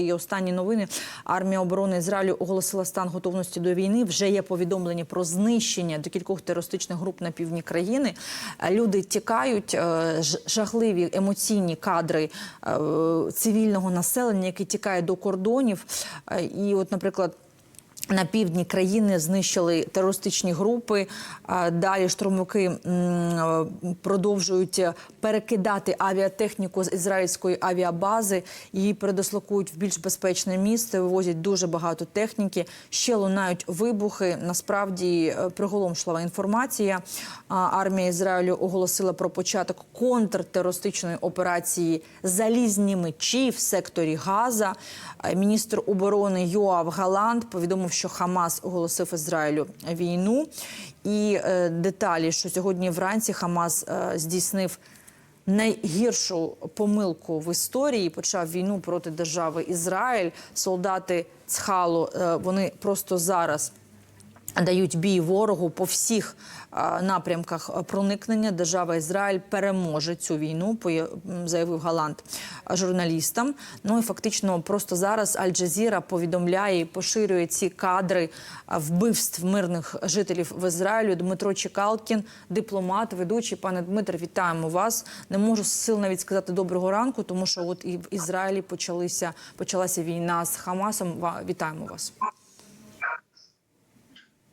і останні новини. Армія оборони Ізраїлю оголосила стан готовності до війни. Вже є повідомлення про знищення до кількох терористичних груп на півдні країни. Е, Люди тікають, е, жахливі емоційні кадри е, цивільного населення, яке тікає до кордонів. І, от, наприклад. На півдні країни знищили терористичні групи. Далі штурмовики продовжують перекидати авіатехніку з ізраїльської авіабази. Її передислокують в більш безпечне місце. Вивозять дуже багато техніки. Ще лунають вибухи. Насправді е, приголомшлива інформація. Армія Ізраїлю оголосила про початок контртерористичної операції Залізні мечі в секторі Газа. Е, Міністр оборони Йоав Галанд повідомив, що Хамас оголосив Ізраїлю війну. І е, деталі, що сьогодні вранці Хамас е, здійснив найгіршу помилку в історії. Почав війну проти держави Ізраїль. Солдати Цхалу е, вони просто зараз. Дають бій ворогу по всіх е, напрямках проникнення. Держава Ізраїль переможе цю війну, заявив Галант журналістам. Ну і фактично просто зараз Аль-Джазіра повідомляє і поширює ці кадри вбивств мирних жителів в Ізраїлі. Дмитро Чекалкін, дипломат, ведучий. Пане Дмитре, вітаємо вас. Не можу з сил навіть сказати доброго ранку, тому що от і в Ізраїлі почалися почалася війна з Хамасом. Вітаємо вас.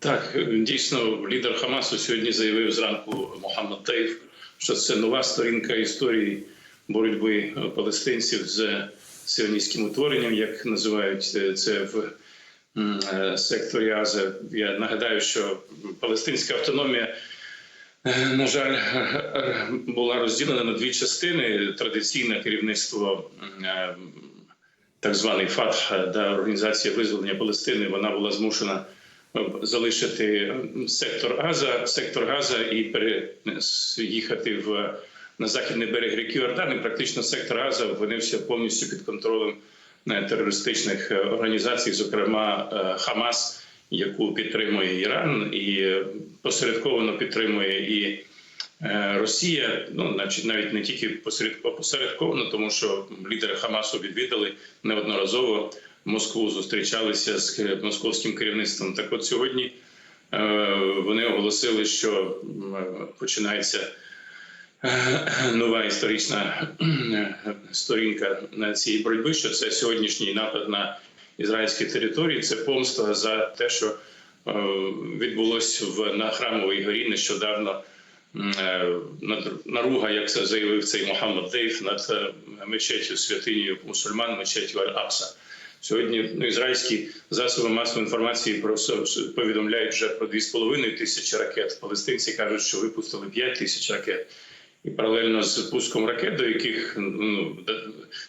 Так, дійсно, лідер Хамасу сьогодні заявив зранку Мохаммад Таїф, що це нова сторінка історії боротьби палестинців з сионістським утворенням, як називають це в е, секторі Аза. Я нагадаю, що палестинська автономія. е, На жаль, е, була розділена на дві частини. Традиційне керівництво е, так званий ФАТХ, да, Організація визволення Палестини, вона була змушена е, залишити сектор Газа, сектор Газа і переїхати в на західний берег ріки Йордан. І практично сектор Газа опинився повністю під контролем е, терористичних е, організацій, зокрема е, Хамас, яку підтримує Іран, і посередковано підтримує і Росія, ну значить, навіть не тільки посеред- опосередковано, тому що лідери Хамасу відвідали неодноразово Москву, зустрічалися з московським керівництвом. Так, от сьогодні е, вони оголосили, що починається е, нова історична е, сторінка цій боротьби. Що це сьогоднішній напад на ізраїльські території? Це помста за те, що відбулось в на храмовій горі нещодавно. Наруга, як це заявив цей Мохаммад Дейф, над мечетю святинею мусульман, мечетю Аль-Акса. Сьогодні ну, ізраїльські засоби масової інформації про повідомляють вже про 2,5 тисячі ракет. Палестинці кажуть, що випустили 5 тисяч ракет. І паралельно з пуском ракет, до яких ну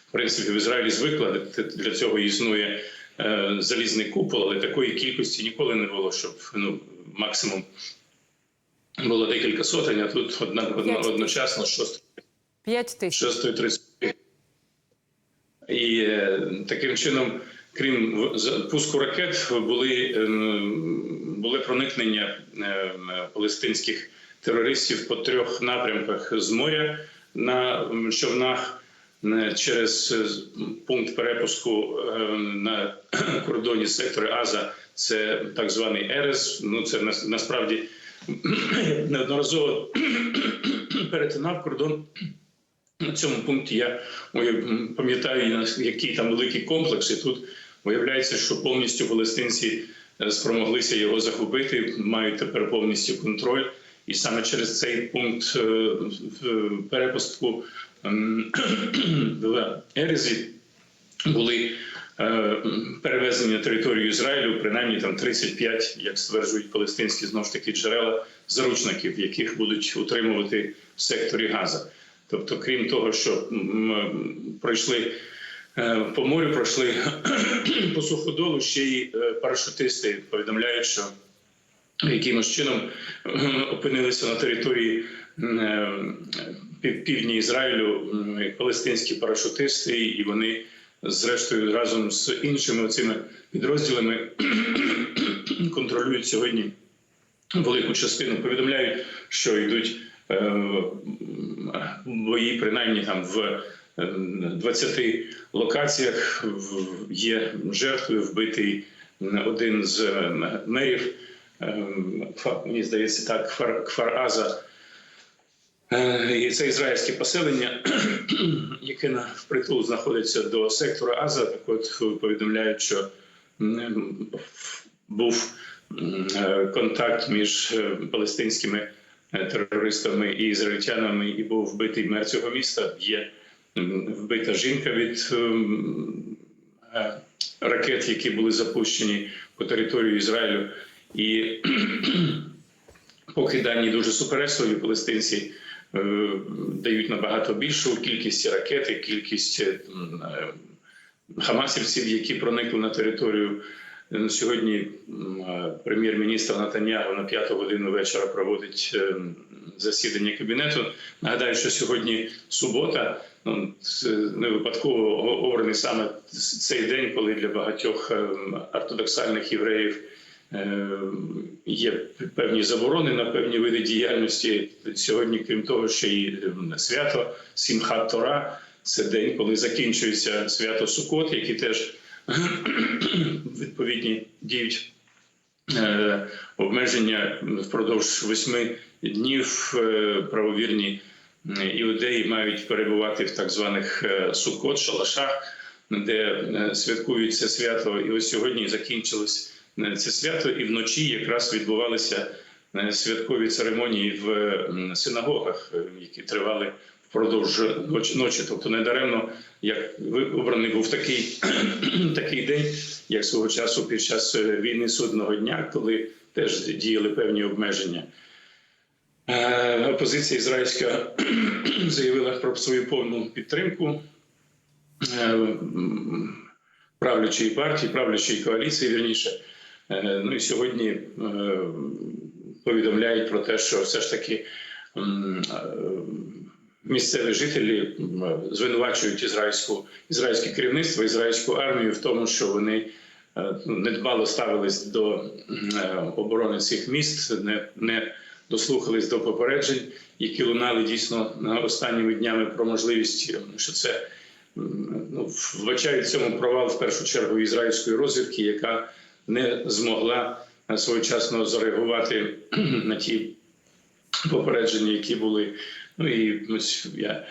в принципі в Ізраїлі звикла для цього існує е, залізний купол, але такої кількості ніколи не було, щоб ну максимум було декілька сотень, а тут одна, одна одночасно шост, П'ять тисяч. шостої. І е, таким чином, крім пуску ракет, були, ем, були проникнення ем, палестинських терористів по трьох напрямках з моря на човнах через е, пункт перепуску е, на кордоні сектору Аза. Це так званий Ерес. Ну це насправді неодноразово перетинав кордон. На цьому пункті я пам'ятаю, який там великий комплекс, і тут виявляється, що повністю палестинці е, спромоглися його захопити, мають тепер повністю контроль. І саме через цей пункт е, перепустку ем, в Ерезі були е, перевезені на територію Ізраїлю, принаймні там 35, як стверджують палестинські знову ж таки джерела заручників, яких будуть утримувати в секторі Газа. Тобто, крім того, що пройшли е, по морю, пройшли по суходолу, ще й е, парашутисти повідомляють, що якимось чином опинилися на території е, півдні Ізраїлю палестинські парашутисти, і вони зрештою разом з іншими цими підрозділами контролюють сьогодні велику частину. Повідомляють, що йдуть е, бої, принаймні там в е, 20 локаціях є жертви, вбитий один з е, мерів. е, Мені здається, так, Кфар, Кфар-Аза. Е, І це ізраїльське поселення, яке на впритул знаходиться до сектора Аза. Так от повідомляють, що був е, контакт між е, палестинськими е, терористами і ізраїльтянами, і був вбитий мер цього міста. Є вбита жінка від ем, е, ракет, які були запущені по території Ізраїлю. І поки дані дуже суперечливі, палестинці е, дають набагато більшу кількість ракет кількість е, хамасівців, які проникли на територію. Е, Сьогодні е, прем'єр-міністр Натаньягу на п'яту годину вечора проводить е, засідання кабінету. Нагадаю, що сьогодні субота. Ну, не випадково обраний саме цей день, коли для багатьох ортодоксальних євреїв є певні заборони на певні види діяльності. Сьогодні, крім того, ще й свято Сімхат Тора. Це день, коли закінчується свято Сукот, які теж відповідні діють е, обмеження впродовж восьми днів е, правовірні е, іудеї мають перебувати в так званих сукот, шалашах, де святкують це свято. І ось сьогодні закінчилось це свято, і вночі якраз відбувалися святкові церемонії в синагогах, які тривали впродовж ночі. Тобто недаремно, як ви- обраний був такий, такий день, як свого часу під час е, війни судного дня, коли теж діяли певні обмеження. Е, Опозиція ізраїльська заявила про свою повну підтримку е, правлячої партії, правлячої коаліції, вірніше. Ну і сьогодні повідомляють про те, що все ж таки місцеві жителі звинувачують ізраїльську ізраїльське керівництво, ізраїльську армію в тому, що вони е, ну, недбало ставились до е, оборони цих міст, не, не дослухались до попереджень, які лунали дійсно останніми днями про можливість, що це ну, вбачають цьому провал в першу чергу ізраїльської розвідки, яка не змогла е, своєчасно зареагувати на ті попередження, які були. Ну і я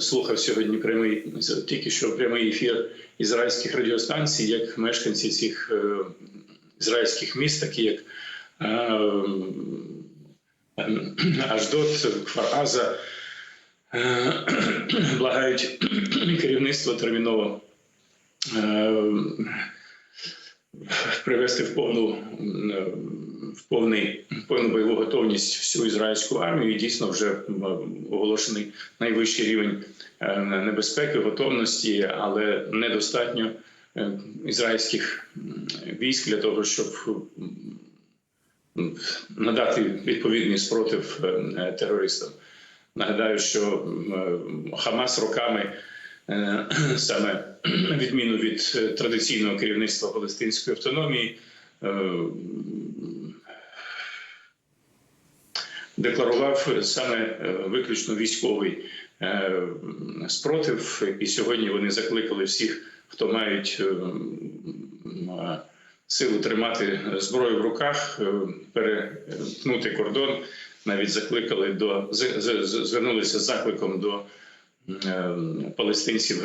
слухав сьогодні прямий тільки що прямий ефір ізраїльських радіостанцій, як мешканці цих е, ізраїльських міст, такі як е, ем, Аждот, Кфар-Аза, е, благають керівництво терміново е, привести в повну е, в повний повну бойову готовність всю ізраїльську армію. І дійсно вже оголошений найвищий рівень е, небезпеки, готовності, але недостатньо е, ізраїльських військ для того, щоб надати відповідний спротив е, терористам. Нагадаю, що Хамас роками саме відміну від традиційного керівництва палестинської автономії. е, Декларував саме е, виключно військовий е, спротив, і сьогодні вони закликали всіх, хто мають е, силу тримати зброю в руках, перетнути кордон. Навіть закликали до звернулися з закликом до палестинців,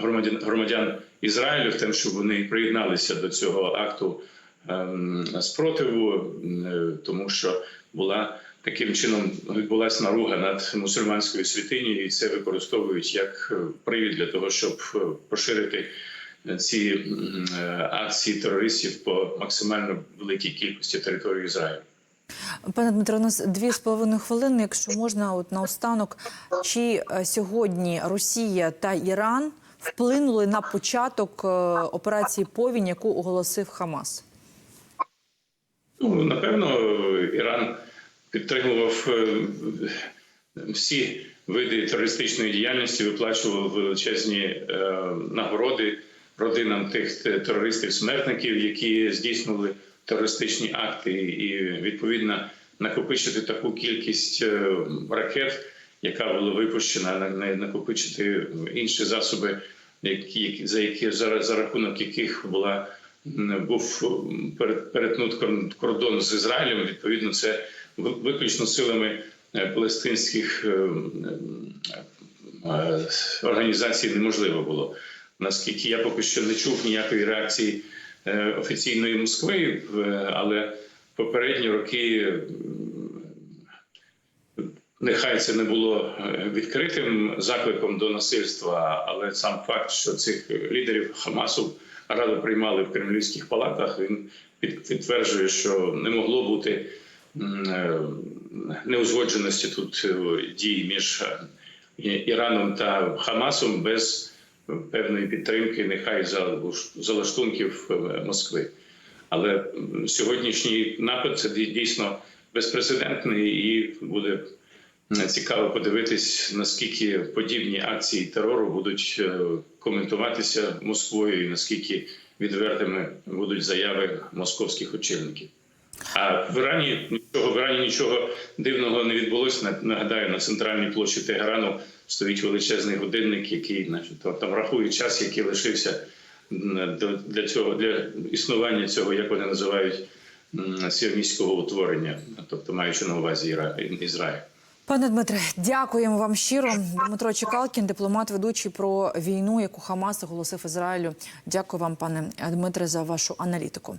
громадян, громадян, Ізраїлю, в тим, щоб вони приєдналися до цього акту ем, спротиву, тому що була таким чином відбулася наруга над мусульманською святинею, і це використовують як е, привід для того, щоб е, поширити ці е, акції терористів по максимально великій кількості території Ізраїлю. Пане Дмитро, у нас дві з половиною хвилини. Якщо можна, от наостанок, чи сьогодні Росія та Іран вплинули на початок операції Повінь, яку оголосив Хамас? Ну, напевно, Іран підтримував е, всі види терористичної діяльності, виплачував величезні е, нагороди родинам тих терористів-смертників, які здійснювали терористичні акти, і відповідно накопичити таку кількість е, ракет яка була випущена на, на накопичити інші засоби, які, за які за, за рахунок яких була був перетнут кордон з Ізраїлем. Відповідно, це виключно силами е, палестинських е, е, організацій неможливо було. Наскільки я поки що не чув ніякої реакції офіційної Москви, але попередні роки нехай це не було відкритим закликом до насильства, але сам факт, що цих лідерів Хамасу радо приймали в кремлівських палатах, він під- підтверджує, що не могло бути неузгодженості тут е, дій між е, Іраном та Хамасом без певної підтримки, нехай за залаштунків е, Москви. Але сьогоднішній напад це дійсно безпрецедентний і буде цікаво подивитись, наскільки подібні акції терору будуть е, коментуватися Москвою, і наскільки відвертими будуть заяви московських очільників. А в Ірані нічого в Ірані нічого дивного не відбулося. На- Нагадаю, на центральній площі Тегерану стоїть величезний годинник, який значить, там- рахує час, який лишився для цього для існування цього, як вони називають сіоністського утворення, тобто маючи на увазі Ізраїль. Пане Дмитре, дякуємо вам щиро. Дмитро Чекалкін, дипломат, ведучий про війну, яку Хамас оголосив Ізраїлю. Дякую вам, пане Дмитре, за вашу аналітику.